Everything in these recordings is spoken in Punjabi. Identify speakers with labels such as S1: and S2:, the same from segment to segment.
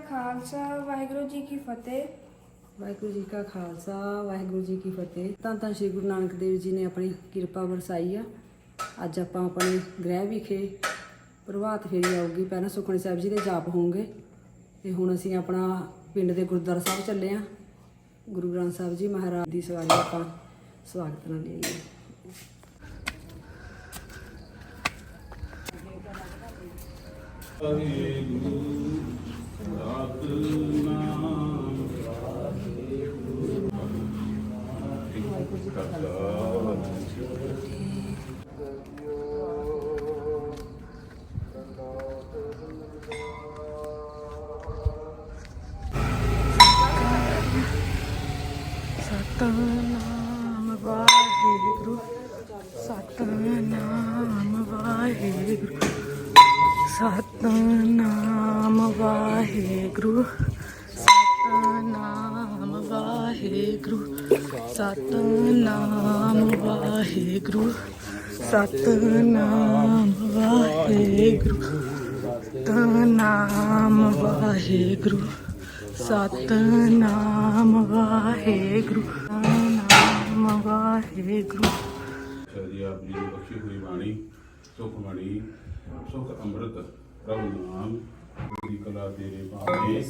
S1: ਖਾਲਸਾ ਵਾਹਿਗੁਰੂ ਜੀ ਕੀ ਫਤਿਹ।
S2: ਵਾਹਿਗੁਰੂ ਜੀ ਕਾ ਖਾਲਸਾ ਵਾਹਿਗੁਰੂ ਜੀ ਕੀ ਫਤਿਹ। ਤਾਂ ਤਾਂ ਸ੍ਰੀ ਗੁਰੂ ਨਾਨਕ ਦੇਵ ਜੀ ਨੇ ਆਪਣੀ ਕਿਰਪਾ ਵਰਸਾਈ ਆ। ਅੱਜ ਆਪਾਂ ਆਪਣੇ ਗ੍ਰਹਿ ਵਿਖੇ ਪ੍ਰਭਾਤ ਫੇਰੀ ਆਊਗੀ। ਪਹਿਲਾਂ ਸੁਖਮਨੀ ਸਾਹਿਬ ਜੀ ਦੇ ਜਾਪ ਹੋਣਗੇ। ਤੇ ਹੁਣ ਅਸੀਂ ਆਪਣਾ ਪਿੰਡ ਦੇ ਗੁਰਦੁਆਰਾ ਸਾਹਿਬ ਚੱਲੇ ਆ। ਗੁਰੂ ਗ੍ਰੰਥ ਸਾਹਿਬ ਜੀ ਮਹਾਰਾਜ ਦੀ ਸਵਾਰੀ ਆਪਾਂ ਸਵਾਗਤ ਨਾਲ ਲਈ
S3: ਸਤਨਾਮ ਵਾਹਿਗੁਰੂ ਵਾਹਿਗੁਰੂ ਸਤਨਾਮ ਵਾਹਿਗੁਰੂ ਸਤਨਾਮ ਵਾਹਿਗੁਰੂ ਸਤਨਾਮ ਵਾਹਿਗੁਰੂ ਸਤਨਾਮ ਵਾਹਿਗੁਰੂ।
S4: ਜੀ ਆਪ ਜੀ ਦੀ ਬਖਸ਼ੀ ਹੋਈ ਬਾਣੀ ਸੁਖਮਣੀ ਸੁਖ ਅੰਮ੍ਰਿਤ ਪ੍ਰਭੂ ਨਾਮ ਦੀ ਕਲਾ ਤੇਰੇ ਭਾਣੇ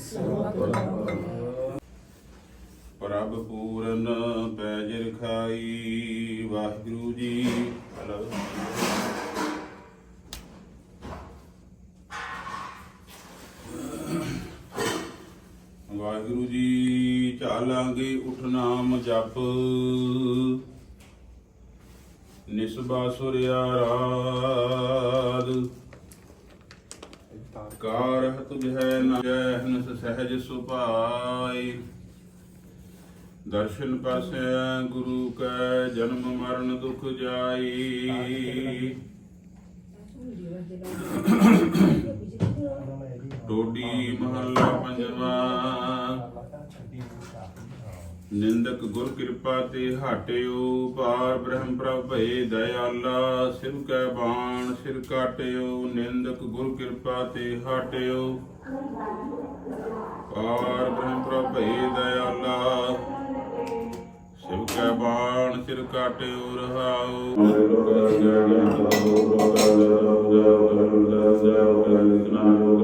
S4: ਪ੍ਰਭ ਪੂਰਨ ਪੈਜ ਰਖਾਈ ਵਾਹਿਗੁਰੂ ਜੀ। ਹਲੋ ਵਾਹਿਗੁਰੂ ਜੀ ਚਾਲਾਂਗੇ ਉਠ ਨਾਮ ਜਪ। ਨਿਸਬਾ ਸੁਰਿਆ ਰਾਦ ਕਾਰ ਤੁਝ ਹੈ ਨ ਜੈ ਹਨਸ ਸਹਿਜ ਸੁਭਾਈ ਦਰਸ਼ਨ ਪਾਸੇ ਗੁਰੂ ਕੈ ਜਨਮ ਮਰਨ ਦੁਖ ਜਾਈ। ਟੋਡੀ ਮਹੱਲਾ ਪੰਜਵਾ। ਨਿੰਦਕ ਗੁਰ ਕਿਰਪਾ ਤੇ ਹਟਿਓ, ਪਾਰ ਬ੍ਰਹਮ ਪ੍ਰਭ ਭਏ ਦਇਆਲਾ, ਸਿਰ ਕੈ ਬਾਣ ਸਿਰ ਕਾਟਿਓ, ਨਿੰਦਕ ਗੁਰ ਕਿਰਪਾ ਤੇ ਹਟਿਓ। ਪਾਰ ਬ੍ਰਹਮ ਪ੍ਰਭ ਭਏ ਦਇਆਲਾ। ਸਿਵ ਕੈ ਬਾਣ ਸਿਰ ਕਾਟੇ ਉਰਹਾਉ ਨਾਮ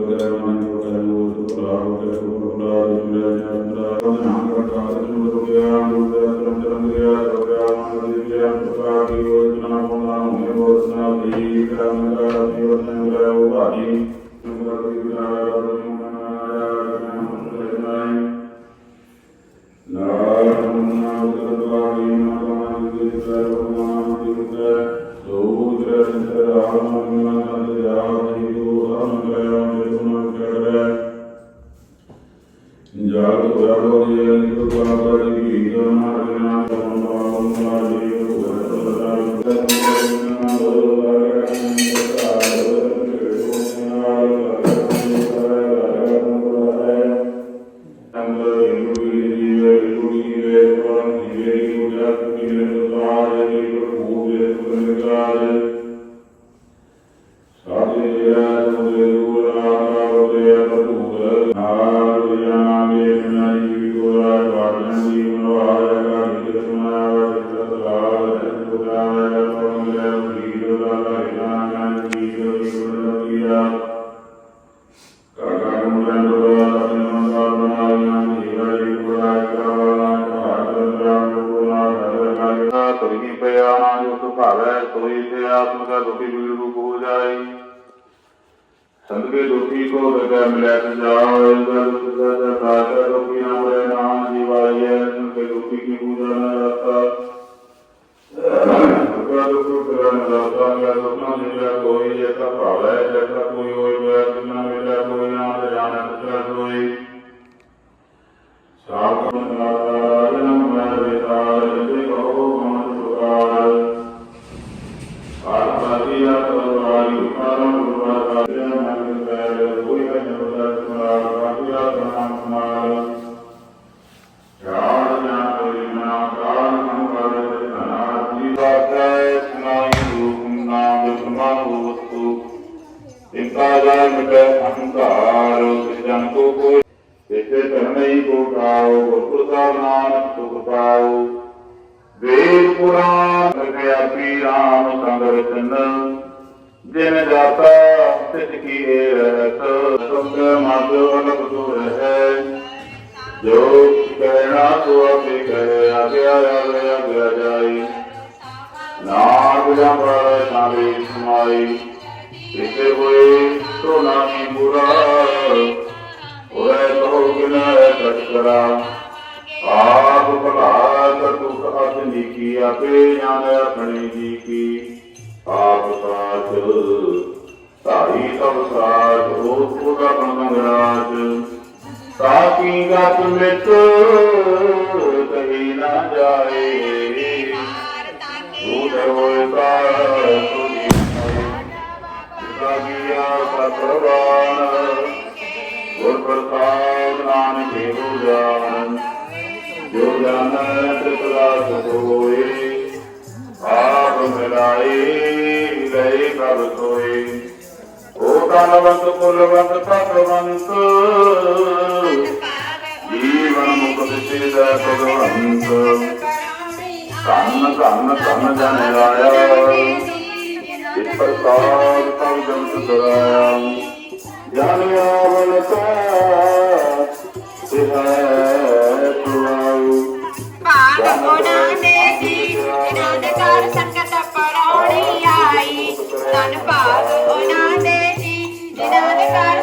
S4: Father, Lord, ਗੁਰੂ ਸਾਹਿਬ ਨਾਨਕ ਸੁਖ ਪਾਓ। ਵੇਦ ਪੁਰਾਣ ਲਗਿਆ ਪੀ ਰਾਮ ਸੰਗ ਰਚਨ ਜਿਨ ਜਾਤਾ ਸਿੱਧ ਕੀ ਰਹਿਤ ਸੁਖ ਮਦ ਅਲਗ ਤੁਰ ਹੈ। ਜੋ ਕਹਿਣਾ ਸੋ ਆਪੇ ਕਹੇ, ਆਗਿਆ ਆਗਿਆ ਆਗਿਆ ਜਾਈ ਨਾਮ ਜੰਬਰ ਨਾਮੇ ਸਮਾਈ। ਇਸੇ ਹੋਏ ਸੋ ਨਾਮੀ ਬੁਰਾ ਹੋਏ ਤੋ ਬਿਨ ਕਟਕਰਾ ਆਪ ਭਲਾ ਕਰ ਦੁਖ ਆਪਣੀ ਆਪੇ ਜਾਣ ਆਪਣੇ ਜੀ ਕੀ ਆਪ ਸਾਚ ਸਾਈ ਸਭ ਸਾਚ ਹੋ ਉਹਦਾ ਬੰਗਰਾਜ ਤਾਕੀ ਗਤ ਮਿਟ ਕਹੀ ਨਾ ਜਾਏ। ਉਦਰ ਹੋਏ ਕਾ ਤੁਜੀ ਸਾਗਿਆ ਸਤਵਾਨ ਗੁਰ ਪ੍ਰਸਾਦ ਨਾਨਕ ਦੇਵ ਜਾਨ ਜੋ ਜਾਣੈ ਤ੍ਰਿਪਦਾਸ ਹੋਏ ਆਪ ਮਿਲਾਈ ਗਏ ਪ੍ਰਭ ਸੋਏ ਓ ਤਨਵੰਤ ਕੁਲਵੰਤ ਭਗਵੰਤ ਜੀਵਨ ਮੁਕਤ ਸਿਧ ਭਗਵੰਤ ਧੰਨ ਧੰਨ ਧੰਨ ਜਨ ਰਾਇਆ ਇਸ ਪ੍ਰਸਾਦ ਤਉ ਜੰਤ ਦਰਾਇਆ ਜਨ ਆਵਨ ਕਾ ਸਿਹੈ ਤੁਆਉ
S5: ਭਾਗ ਉਹਨਾਂ ਦੇ ਜੀ ਜਿਨ੍ਹਾਂ ਦੇ ਘਰ ਸੰਗਤ ਪਰੌਣੀ ਆਈ। ਤਨ ਭਾਗ ਉਹਨਾਂ ਦੇ ਜੀ ਜਿਨ੍ਹਾਂ ਦੇ ਘਰ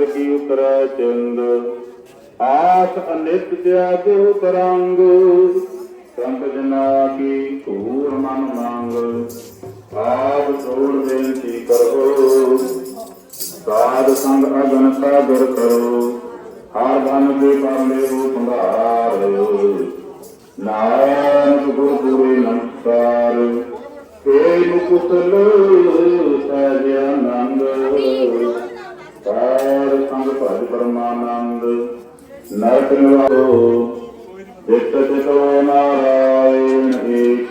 S4: ਮਨ ਅੰਤਰ ਕੀ ਉਤਰੈ ਚਿੰਦ? ਆਸ ਅਨਿਤ ਤਿਆਗੋ ਤਰੰਗ। ਸੰਤ ਜਨਾ ਕੀ ਧੂਰ ਮਨ ਮੰਗ। ਆਪ ਸੋੜ ਬੇਨਤੀ ਕਰੋ? ਸਾਧ ਸੰਗ ਅਗਨ ਸਾਗਰ ਕਰੋ। ਹਰ ਧਨ ਦੇ ਪਾਲੇ ਰੂਪ ਸੰਭਾਰ ਨਾਨਕ ਗੁਰੂ ਗੁਰੂ ਨਮਸਕਾਰ। ਤੇ ਮੁਕਤਲ ਸਹਿਜ ਆਨੰਦ। ਸਾਰ ਸੰਗ ਭਜ ਪਰਮਾਨੰਦ। ਨਰਕ ਨਿਵਾਸੋ ਜਿਤ ਜਿਤੋ ਨਾਰਾਇਣ ਏਕ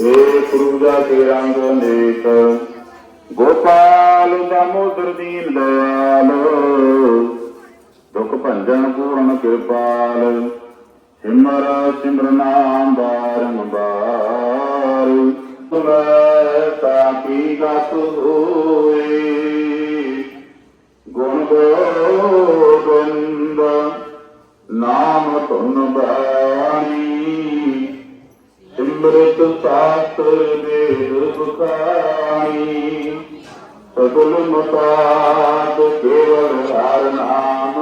S4: ਏਕ ਰੂਜਾ ਕੇ ਰੰਗ ਅਨੇਕ। ਗੋਪਾਲ ਦਾਮੋਦਰ ਦੀਨ ਦਇਆਲ। ਦੁਖ ਭੰਜਨ ਪੂਰਨ ਕਿਰਪਾਲ। ਸਿਮਰ ਸਿਮਰ ਨਾਮ ਬਾਰੰਬਾਰ। ਤੁਮੈ ਤਾਕੀ ਗਤ ਹੋਏ? ਗੁਣ ਗੋਬਿੰਦ ਨਾਮ ਧੁਨ ਬਾਣੀ ਸਿਮਰਤ ਸਾਸਤਰ ਦੇਵ ਬੁਖਾਈ ਸਗਲ ਮਤਾਤ ਕੇਵਲ ਹਰ ਨਾਮ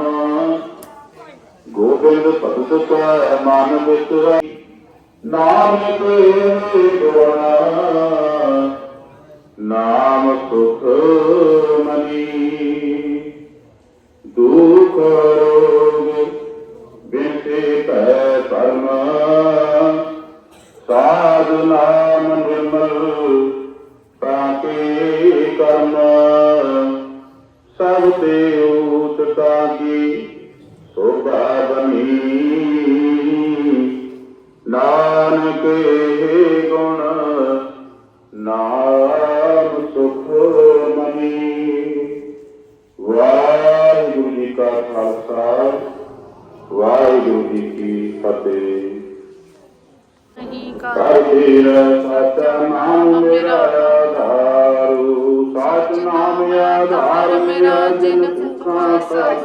S4: ਗੋਬਿੰਦ ਭਗਤ ਕੈ ਮਨ ਵਿੱਚ ਨਾਨਕ ਗੁਣ ਨਾਮ ਸੁਖ ਮਨੀ ਦੁਖ ਰੋਗ ਬਿਨਤੇ ਭੈ ਪਰਮ। ਸਾਧ ਨਾਮ ਨਿਰਮਲ ਤਾਕੇ ਕਰਮ। ਸਭ ਤੇ ਊਤ ਤਾਗੀ, ਸੋਭਾ ਬਨੀ। ਨਾਨਕ ਸੁਖਾਂ ਸਭ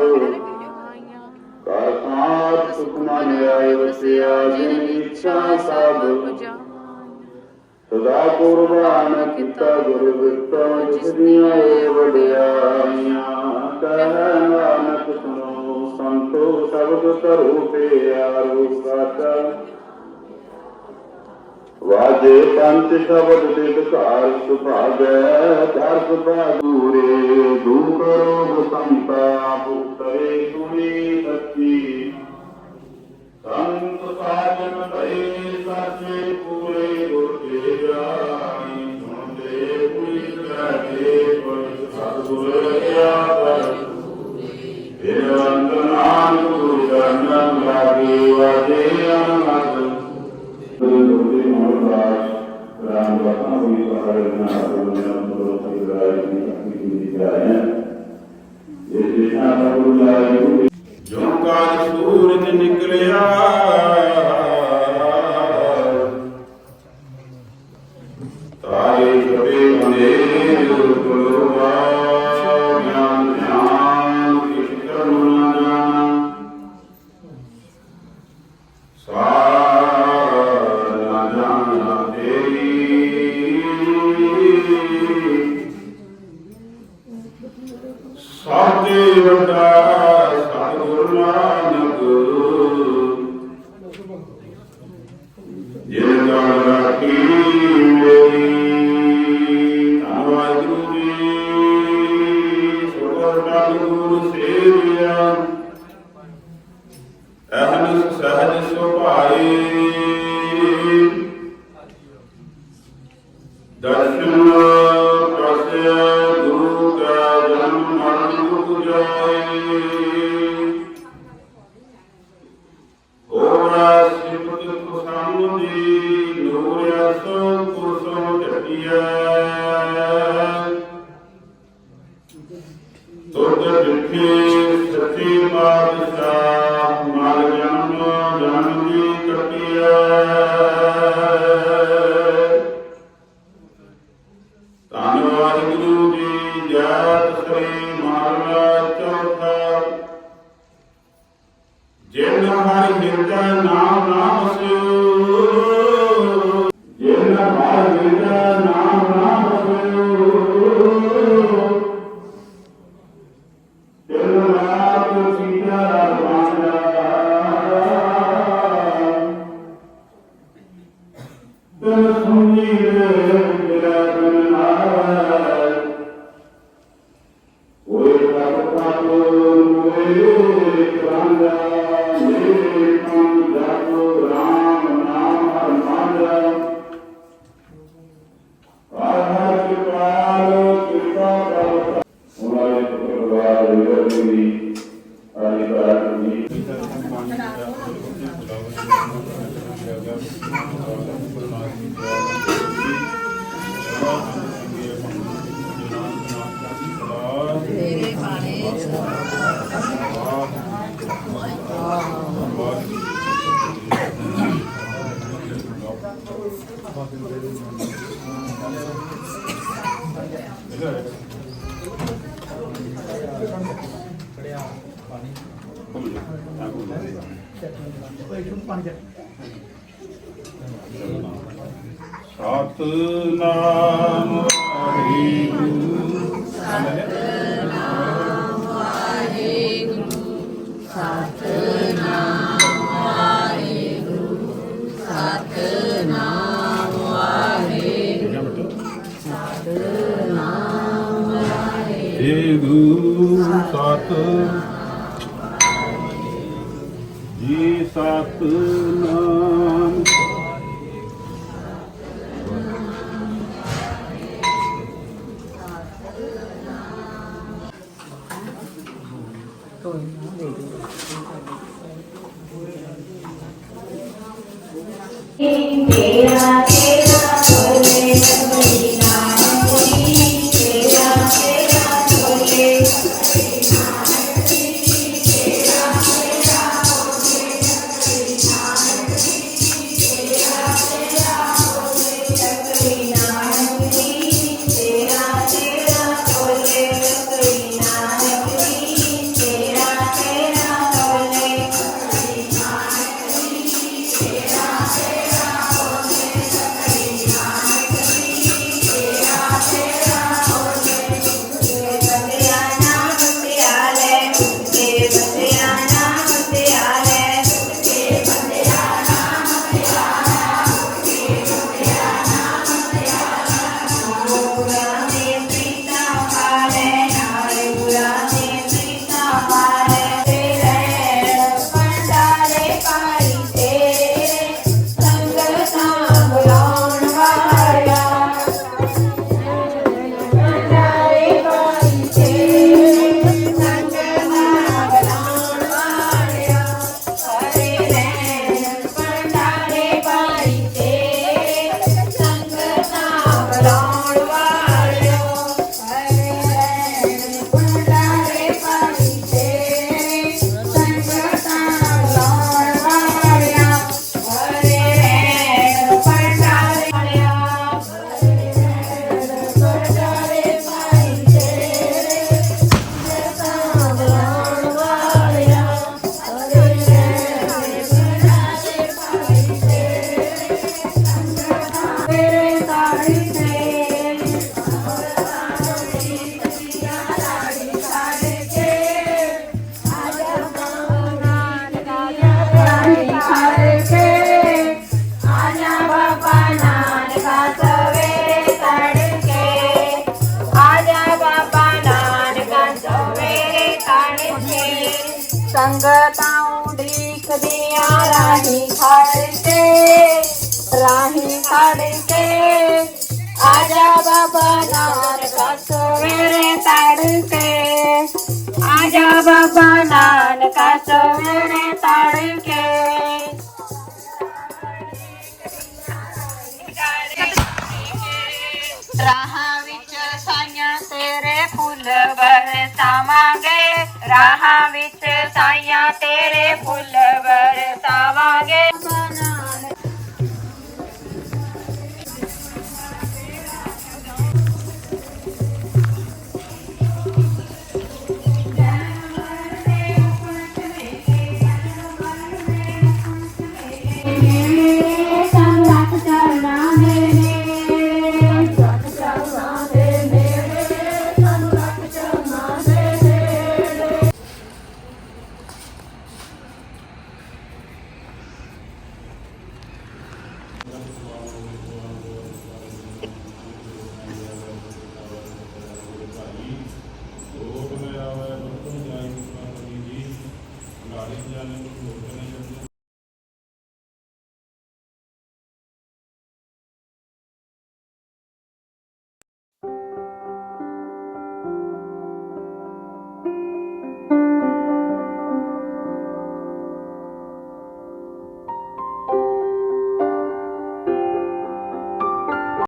S4: ਕਰ ਸਾਥ ਸੁਖ ਮਨ ਆਇ ਵਸਿਆ ਜਿਨ ਇੱਛਾ ਸਭ ਸਦਾ ਕੁਰਬਾਨ ਕੀਤਾ ਗੁਰੂ ਬਿਰਤਾ ਜਿਸ ਦੀਆਂ ਏ ਵਡਿਆਈਆਂ ਕਹਿ ਨਾਨਕ ਸੁਣੋ ਸੰਤੋ ਸ਼ਬਦ ਕਰੋ ਪਿਆਰੋ ਸਾਚਾ ਵਾਜੇ ਪੰਚ ਸ਼ਬਦ ਦੇ ਵਿਚਾਰ ਸੁਭਾਗੈ ਚਾਰ ਸੁਭਾਗੂਰੇ ਦੂਰ ਕਰੋ ਸੰਤਾ ਭੁਕਤਰੇ ਸੁਣੀ ਸੱਚੀ। uh, ਸੁਰਤ ਦਿੱਠੇ ਸੱਚੇ ਪਾਤਸ਼ਾਹ ਮਨ ਜਨਮ ਜਨਮ ਦੀ ਕਟਿਆ ਤੇਰੇ ਬਾਣੇ ਪੜਿਆ ਪਾਣੀ। ਕੋਈ ਨਾ ਕੋਈ ਨਾ ਕੋਈ ਨਾ ਕੋਈ ਨਾ ਸਤਨਾਮ ਵਾਹਿਗੁਰੂ ਸਤਨਾਮ ਵਾਹਿਗੁਰੂ ਸਤਨਾਮ ਵਾਹਿਗੁਰੂ ਸਤਨਾਮ ਵਾਹਿਗੁਰੂ ਸਤਨਾਮ ਵਾਹਿਗੁਰੂ ਸਤ ਜੀ ਸਤ
S5: ਕੋਈ ਨਾ ਦੇ ਦੇ ਸੰਗਤਾਂ ਉਡੀਕਦੀਆਂ ਰਾਹੀਂ ਖੜ ਕੇ, ਰਾਹੀਂ ਖੜ ਕੇ, ਆਜਾ ਬਾਬਾ ਨਾਨਕ ਸਵੇਰੇ ਤੜਕੇ, ਆਜਾ ਬਾਬਾ ਨਾਨਕ ਸਵੇਰੇ ਤੜਕੇ। ਰਾਹਾਂ ਵਿੱਚ ਸਾਈਆਂ ਤੇਰੇ ਫੁੱਲ ਬਰਸਾਵਾਂਗੇ ਰਾਹਾਂ ਵਿੱਚ ਸਾਈਆਂ ਤੇਰੇ ਫੁੱਲ ਬਰਸਾਵਾਂਗੇ